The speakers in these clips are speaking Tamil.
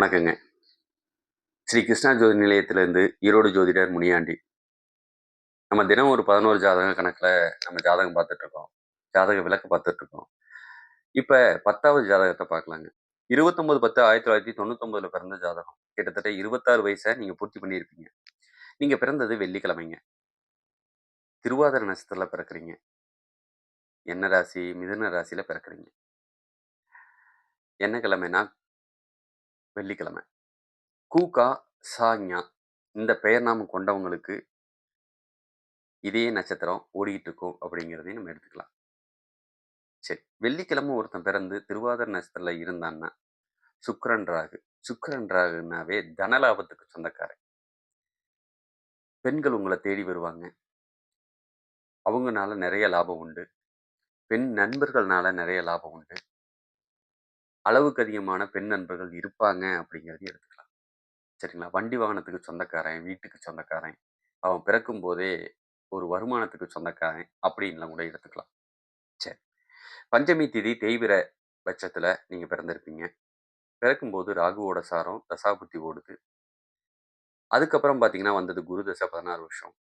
வணக்கங்க. ஸ்ரீ கிருஷ்ணா ஜோதி நிலையத்திலேருந்து ஈரோடு ஜோதிடர் முனியாண்டி. நம்ம தினம் ஒரு பதினோரு ஜாதக கணக்கில் நம்ம ஜாதகம் பார்த்துட்ருக்கோம். ஜாதக விளக்கு பார்த்துட்ருக்கோம். இப்போ பத்தாவது ஜாதகத்தை பார்க்கலாங்க. இருபத்தொம்பது பத்து ஆயிரத்தி தொள்ளாயிரத்தி தொண்ணூத்தொம்பதுல பிறந்த ஜாதகம். கிட்டத்தட்ட இருபத்தாறு வயசை நீங்கள் பூர்த்தி பண்ணியிருப்பீங்க. நீங்கள் பிறந்தது வெள்ளிக்கிழமைங்க. திருவாதிர நட்சத்திரத்தில் பிறக்கிறீங்க. என்ன ராசி? மிதுன ராசியில் பிறக்கிறீங்க. என்ன கிழமைனா வெள்ளிக்கிழமை. கூகா சாங்யா இந்த பெயர் நாமம் கொண்டவங்களுக்கு இதே நட்சத்திரம் ஓடிக்கிட்டு இருக்கும் அப்படிங்கிறதையும் நம்ம எடுத்துக்கலாம். சரி வெள்ளிக்கிழமை ஒருத்தன் பிறந்து திருவாதிர நட்சத்திரத்தில் இருந்தான்னா சுக்கரன் ராகு. சுக்கரன் ராகுனாவே தனலாபத்துக்கு சொந்தக்காரன். பெண்கள் உங்களை தேடி வருவாங்க. அவங்கனால நிறைய லாபம் உண்டு. பெண் நண்பர்கள்னால நிறைய லாபம் உண்டு. அளவுக்கு அதிகமான பெண் நண்பர்கள் இருப்பாங்க அப்படிங்கிறதையும் எடுத்துக்கலாம். சரிங்களா? வண்டி வாகனத்துக்கு சொந்தக்காரன் வீட்டுக்கு சொந்தக்காரன் அவன் பிறக்கும் போதே ஒரு வருமானத்துக்கு சொந்தக்காரன் அப்படின்லாம் கூட எடுத்துக்கலாம். சரி. பஞ்சமி திதி தேய்விர பட்சத்தில் நீங்கள் பிறந்திருப்பீங்க. பிறக்கும்போது ராகுவோட சாரம் தசாபுத்தி ஓடுது. அதுக்கப்புறம் பார்த்தீங்கன்னா வந்தது குரு தசை பதினாறு வருஷம்.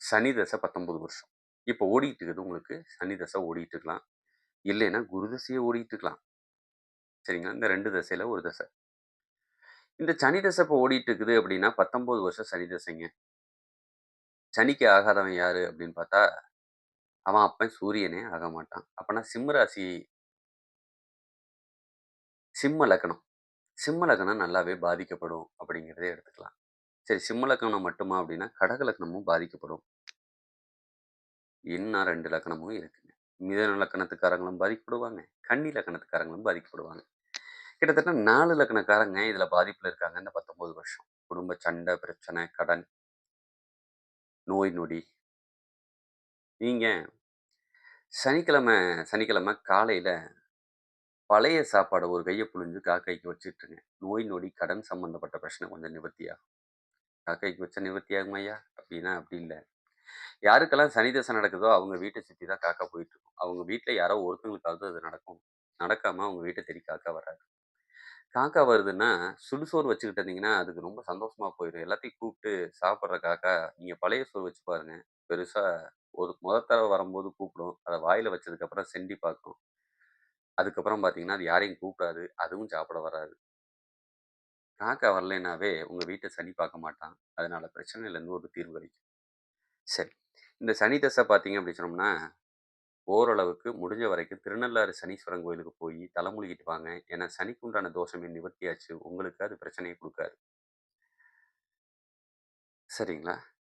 சனி தசை பத்தொம்பது வருஷம். இப்போ ஓடிட்டு இருக்குது. உங்களுக்கு சனி தசை ஓடிட்டு இருக்கலாம். இல்லைன்னா குரு தசையை ஓடிட்டு இருக்கலாம். சரிங்களா? இந்த ரெண்டு தசையில் ஒரு தசை. இந்த சனி தசை இப்போ ஓடிட்டு இருக்குது அப்படின்னா பத்தொம்போது வருஷம் சனி தசைங்க. சனிக்கு ஆகாதவன் யாரு அப்படின்னு பார்த்தா அவன் அப்பன் சூரியனே ஆக மாட்டான். அப்பனா சிம்ம ராசி சிம்ம லக்கணம். சிம்ம லக்கணம் நல்லாவே பாதிக்கப்படும் அப்படிங்கிறதே எடுத்துக்கலாம். சரி சிம்ம லக்கணம் மட்டுமா அப்படின்னா கடக லக்கணமும் பாதிக்கப்படும். இன்னும் ரெண்டு லக்கணமும் இருக்குங்க. மிதன லக்கணத்துக்காரங்களும் பாதிக்கப்படுவாங்க. கன்னி லக்கணத்துக்காரங்களும் பாதிக்கப்படுவாங்க. கிட்டத்தட்ட நாலு லக்கணக்காரங்க இதில் பாதிப்பில் இருக்காங்க இந்த பத்தொம்போது வருஷம். குடும்ப சண்டை பிரச்சனை கடன். நோய் நொடி. நீங்கள் சனிக்கிழமை சனிக்கிழமை காலையில் பழைய சாப்பாடை ஒரு கையை புழிஞ்சு காக்கைக்கு வச்சுட்டுருங்க நோய் நொடி கடன் சம்மந்தப்பட்ட பிரச்சனை கொஞ்சம் நிவர்த்தியாகும். காக்கைக்கு வச்ச நிவர்த்தியாகும் ஐயா? அப்படின்னா அப்படி இல்லை. யாருக்கெல்லாம் சனி தசை நடக்குதோ அவங்க வீட்டை சுற்றி தான் காக்கா போயிட்டு இருக்கும். அவங்க வீட்டில் யாரோ ஒருத்தவங்களுக்காவது அது நடக்கும். நடக்காமல் அவங்க வீட்டை தேடி காக்கா வராது. காக்கா வருதுன்னா சுடுசோறு வச்சுக்கிட்டு இருந்தீங்கன்னா அதுக்கு ரொம்ப சந்தோஷமா போயிடும். எல்லாத்தையும் கூப்பிட்டு சாப்பிட்ற காக்கா நீங்கள் பழைய சோறு வச்சு பாருங்க. பெருசாக ஒரு முதல் தடவை வரும்போது கூப்பிடும். அதை வாயில் வச்சதுக்கப்புறம் செண்டி பார்க்கும். அதுக்கப்புறம் பார்த்தீங்கன்னா அது யாரையும் கூப்பிடாது. அதுவும் சாப்பிட வராது. காக்கா வரலைனாவே உங்கள் வீட்டை சனி பார்க்க மாட்டான். அதனால பிரச்சனையிலேருந்து ஒரு தீர்வு கிடைக்கும். சரி. இந்த சனி தசை பார்த்தீங்க அப்படி சொன்னோம்னா ஓரளவுக்கு முடிஞ்ச வரைக்கும் திருநள்ளாறு சனீஸ்வரன் கோயிலுக்கு போய் தலைமொழிகிட்டு வாங்க. ஏன்னா சனிக்குண்டான தோஷமே நிவர்த்தியாச்சு உங்களுக்கு அது பிரச்சனையை கொடுக்காது. சரிங்களா?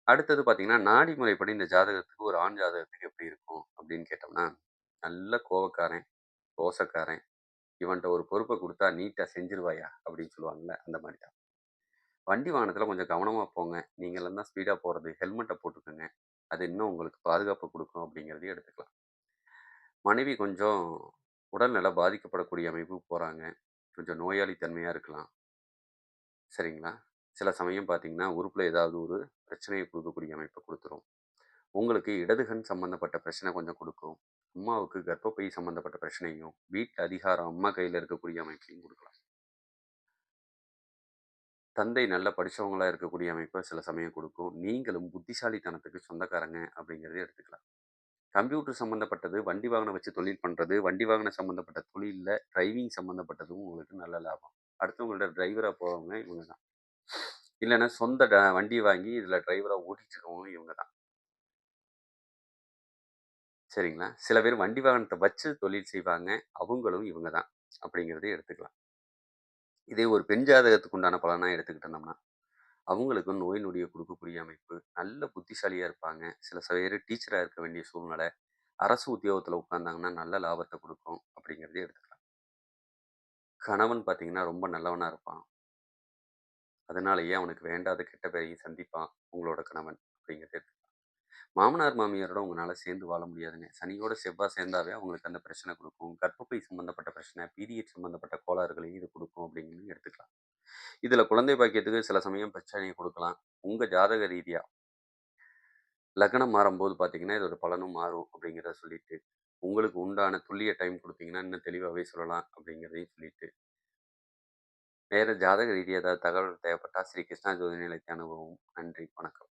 அடுத்தது பார்த்தீங்கன்னா நாடி முறைப்படி இந்த ஜாதகத்துக்கு ஒரு ஆண் ஜாதகத்துக்கு எப்படி இருக்கும் அப்படின்னு கேட்டோம்னா நல்ல கோவக்காரன் ரோசக்காரன் இவன்கிட்ட ஒரு பொறுப்பை கொடுத்தா நீட்டாக செஞ்சிருவாயா அப்படின்னு சொல்லுவாங்கல்ல அந்த மாதிரி தான் வண்டி வாகனத்தில் கொஞ்சம் கவனமாக போங்க. நீங்களும் தான் ஸ்பீடாக போகிறது ஹெல்மெட்டை போட்டுக்கோங்க. அது இன்னும் உங்களுக்கு பாதுகாப்பு கொடுக்கும் அப்படிங்கிறதையும் எடுத்துக்கலாம். மனைவி கொஞ்சம் உடல்நல பாதிக்கப்படக்கூடிய அமைப்புக்கு போகிறாங்க கொஞ்சம் நோயாளித்தன்மையாக இருக்கலாம். சரிங்களா? சில சமயம் பார்த்தீங்கன்னா உறுப்பில் ஏதாவது ஒரு பிரச்சனையை கொடுக்கக்கூடிய அமைப்பை கொடுத்துரும். உங்களுக்கு இடதுகண் சம்மந்தப்பட்ட பிரச்சனை கொஞ்சம் கொடுக்கும். அம்மாவுக்கு கர்ப்பப்பை சம்மந்தப்பட்ட பிரச்சனையும் வீட்டு அதிகாரம் அம்மா கையில் இருக்கக்கூடிய அமைப்பையும் கொடுக்கலாம். தந்தை நல்லா படித்தவங்களாக இருக்கக்கூடிய அமைப்பை சில சமயம் கொடுக்கும். நீங்களும் புத்திசாலித்தனத்துக்கு சொந்தக்காரங்க அப்படிங்கிறத எடுத்துக்கலாம். கம்ப்யூட்டர் சம்மந்தப்பட்டது வண்டி வாகனம் வச்சு தொழில் பண்ணுறது வண்டி வாகனம் சம்மந்தப்பட்ட தொழிலில் டிரைவிங் சம்மந்தப்பட்டதும் உங்களுக்கு நல்ல லாபம். அடுத்தவங்கள்ட்ட டிரைவராக போகிறவங்க இவங்க தான். இல்லைன்னா சொந்த ட வண்டி வாங்கி இதில் டிரைவராக ஓட்டிட்டு இவங்க தான். சரிங்களா? சில பேர் வண்டி வாகனத்தை வச்சு தொழில் செய்வாங்க அவங்களும் இவங்க தான். அப்படிங்கிறதையும் எடுத்துக்கலாம். இதே ஒரு பெண் ஜாதகத்துக்கு உண்டான பலனாக எடுத்துக்கிட்டோம்னா அவங்களுக்கும் நோய் நொடியை கொடுக்கக்கூடிய அமைப்பு. நல்ல புத்திசாலியாக இருப்பாங்க. சில பேர் டீச்சராக இருக்க வேண்டிய சூழ்நிலை. அரசு உத்தியோகத்தில் உட்காந்தாங்கன்னா நல்ல லாபத்தை கொடுக்கும் அப்படிங்கிறதே எடுத்துக்கலாம். கணவன் பார்த்தீங்கன்னா ரொம்ப நல்லவனாக இருப்பான். அதனாலேயே அவனுக்கு வேண்டாத கெட்ட பேரையும் சந்திப்பான் உங்களோட கணவன் அப்படிங்கிறத எடுத்துக்கலாம். மாமனார் மாமியாரோட உங்களால் சேர்ந்து வாழ முடியாதுங்க. சனியோட செவ்வாய் சேர்ந்தாவே அவங்களுக்கு அந்த பிரச்சனை கொடுக்கும். கர்ப்பப்பை சம்மந்தப்பட்ட பிரச்சனை பீரியட் சம்மந்தப்பட்ட கோளாறுகளையும் இது கொடுக்கும் அப்படிங்கிறது எடுத்துக்கலாம். இதில் குழந்தை பாக்கியத்துக்கு சில சமயம் பிரச்சனையை கொடுக்கலாம். உங்கள் ஜாதக ரீதியாக லக்னம் மாறும்போது பார்த்தீங்கன்னா இதோட பலனும் மாறும் அப்படிங்கிறத சொல்லிட்டு உங்களுக்கு உண்டான துல்லிய டைம் கொடுத்தீங்கன்னா இன்னும் தெளிவாகவே சொல்லலாம் அப்படிங்கிறதையும் சொல்லிட்டு வேற ஜாதக ரீதியா ஏதாவது தகவல் தேவைப்பட்டா ஸ்ரீ கிருஷ்ணா ஜோதி நிலையத்தை அனுபவம் நன்றி, வணக்கம்.